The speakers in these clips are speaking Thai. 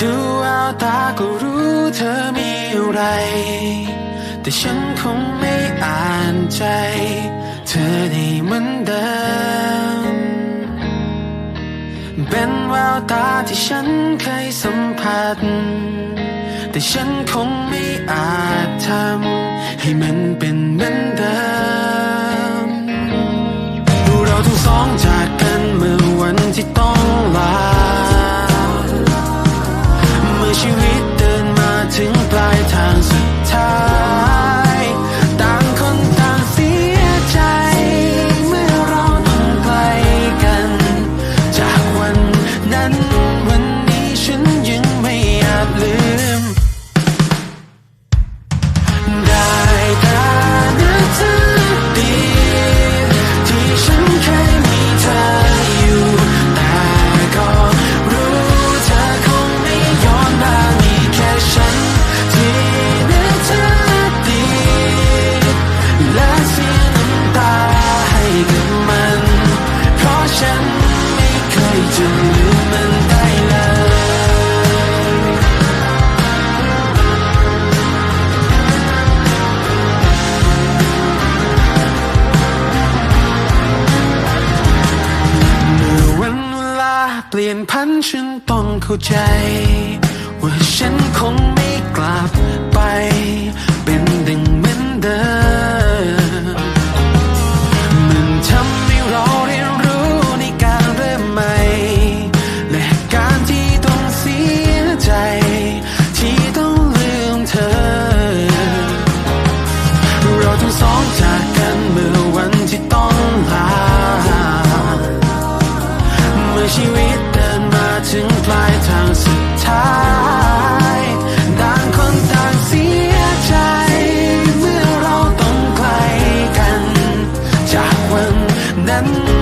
ดูเอาตาก็รู้เธอมีอะไร แต่ฉันคงไม่อ่านใจ เธอได้เหมือนเดิม เป็นแววตาที่ฉันเคยสัมผัส แต่ฉันคงไม่อาจทำให้มันเป็นเหมือนเดิม เราทั้งสองจากกันเมื่อวันที่ต้องลา she leaves. bilmem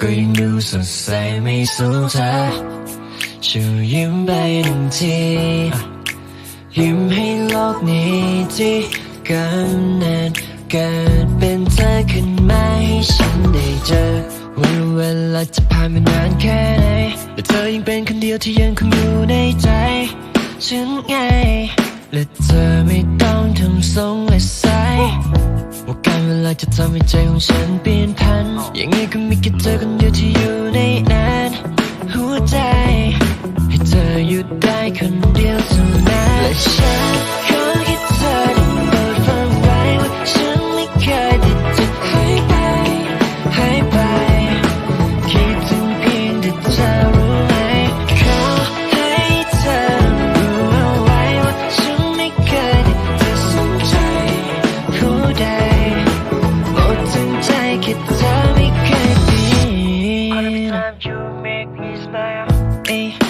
ก็ยังดูสดใสไม่สู้เธอช่วยยิ้มไปหนึ่งที ยิ้มให้โลกนี้ที่กำเนิดเกิดเป็นเธอขึ้นมาให้ฉันได้เจอวันเวลาจะผ่านมานานแค่ไหนแต่เธอยังเป็นคนเดียวที่ยังคงอยู่ในใจฉันไงและเธอไม่ต้องทำทรงและใส ว่าการเวลาจะทำให้ใจของฉันเปลี่ยนพัน ยังไงก็มีแค่เธอคนเดียวที่อยู่ในนั้นหัวใจ ให้เธอหยุดได้คนเดียวเท่านั้นและฉัน A.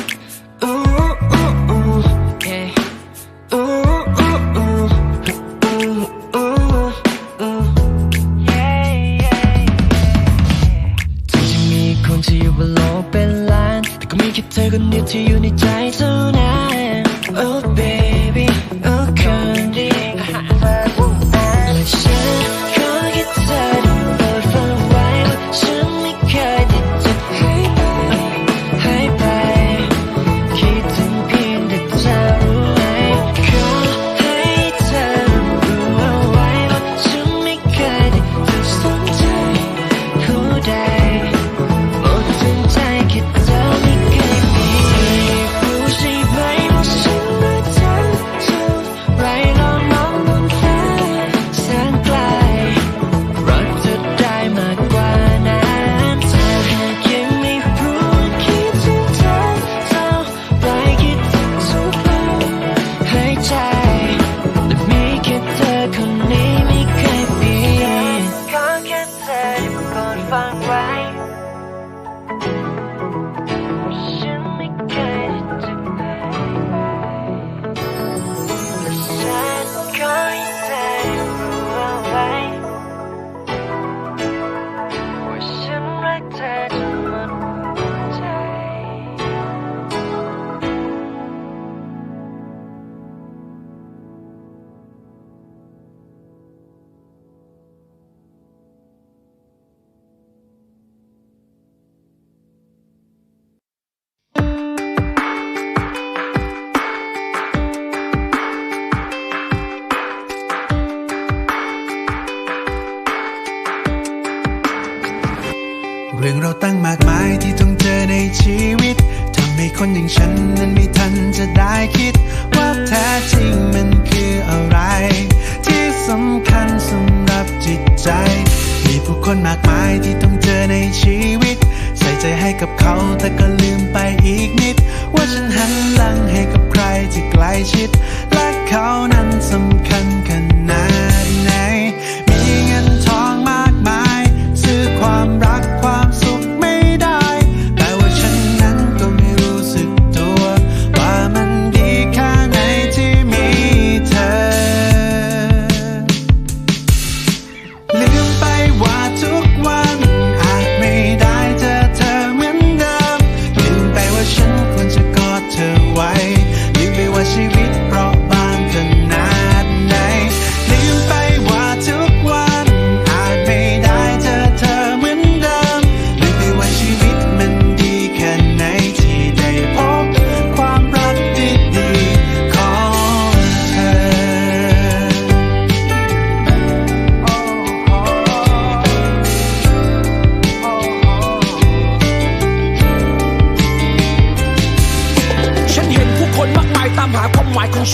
ใจ มีผู้คนมากมายที่ต้องเจอในชีวิต ใส่ใจให้กับเขาแต่ก็ลืมไปอีกนิด ว่าฉันหันหลังให้กับใครที่ใกล้ชิด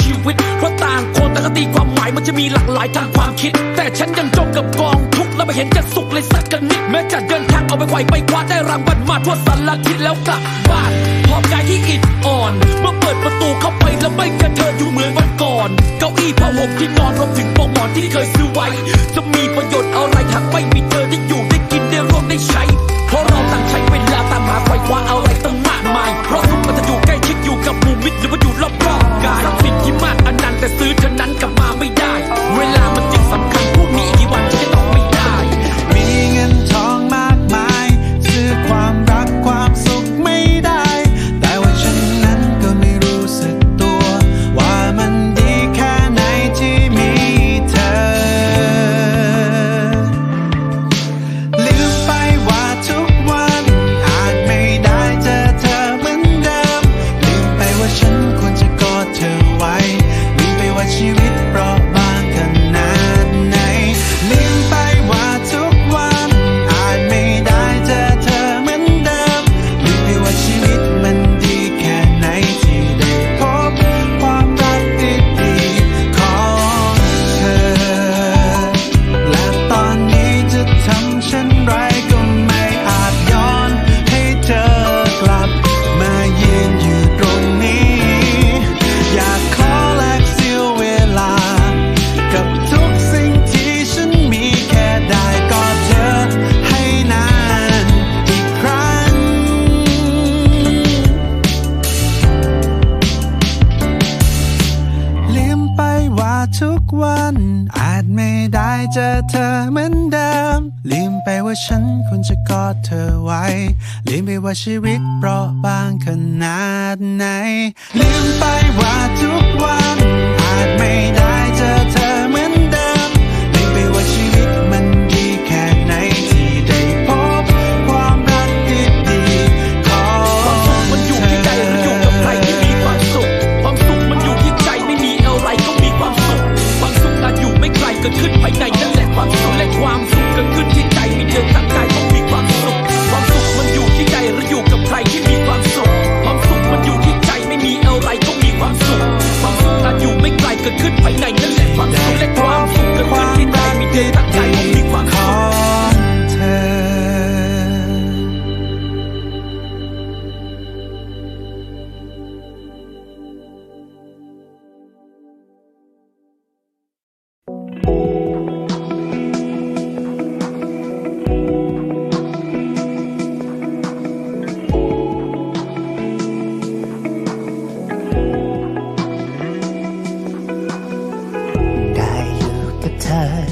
ชีวิต เพราะต่างคนต่างตีความหมายมันจะมีหลากหลายทางความคิด แต่ฉันยังจมกับกองทุกข์และไม่เห็นจะสุขเลยสักกันนิดแม้จะเดินทางเอาไปไหวไปคว้าได้รางวัลมาทั่วสารทิศแล้วกลับบ้านพร้อมกายที่อิดอ่อนเมื่อเปิดประตูเข้าไปแล้วไม่เจอเธออยู่เหมือนวันก่อน เก้าอี้ผ้าห่มที่นอนรวมถึงปลอกหมอนที่เคยซื้อไว้ จะมีประโยชน์อะไรถ้าไม่มีเธอได้อยู่ได้กินได้ร่วมได้ใช้เพราะเราต่างใช้เวลาตามหาไขว่คว้าอะไรตั้งมากมายเพราะทุกมันจะอยู่ใกล้ชิดอยู่กับมู่มิดหรือว่าอยู่รอบๆกาย Ебать! าชีวิตเปราะบางขนาดไหน ลืมไปว่าทุกวัน ความสุขและความสุขและความที่ได้มีเดทักใครผมมีความ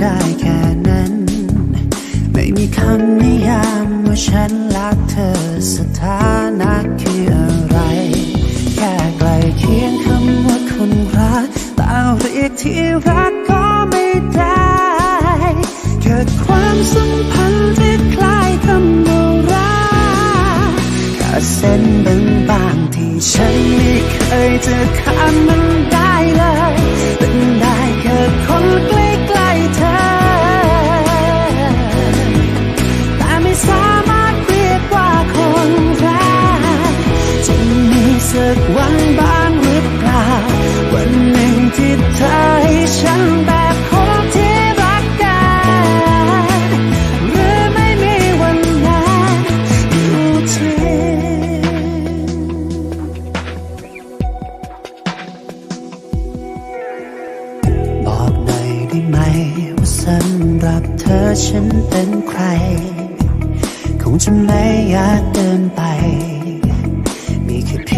ได้แค่นั้น ไม่มีคำนิยามว่าฉันรักเธอสถานะคืออะไร แค่ไกลเคียงคำว่าคนรักตาเรียกที่รักก็ไม่ได้เกิดความสัมพันธ์ที่คล้ายคำว่ารักแค่เส้นบางบางที่ฉันไม่เคยจะข้ามมันได้เลยเป็นได้แค่คนใกล้ One.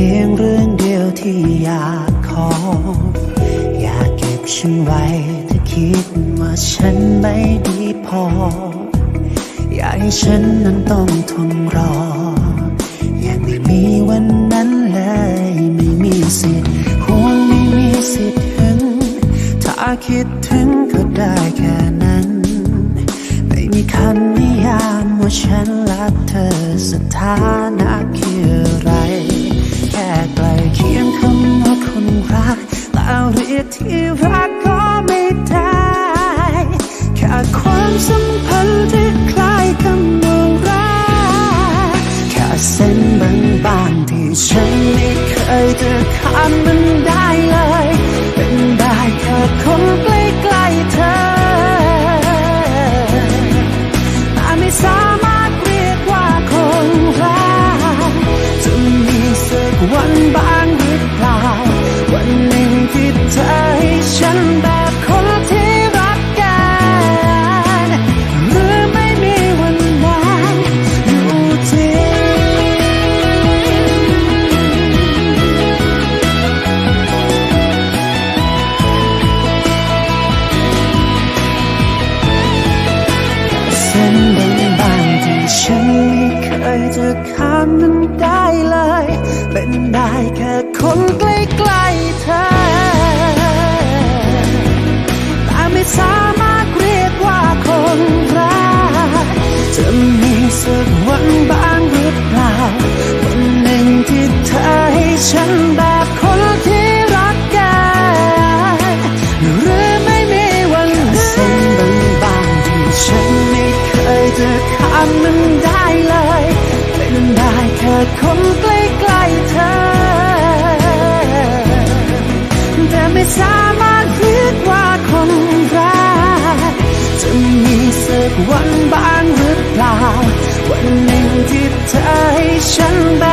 พียงเรื่องเดียวที่อยากขอ อยากเก็บฉันไว้ถ้าคิดว่าฉันไม่ดีพอ อยากให้ฉันนั้นต้องทนรออยากไม่มีวันนั้นเลย ไม่มีสิทธิ์หวงไม่มีสิทธิ์ถึง ถ้าคิดถึงก็ได้แค่นั้น ไม่มีคำนิยามว่าฉันรักเธอสถานะ กวัน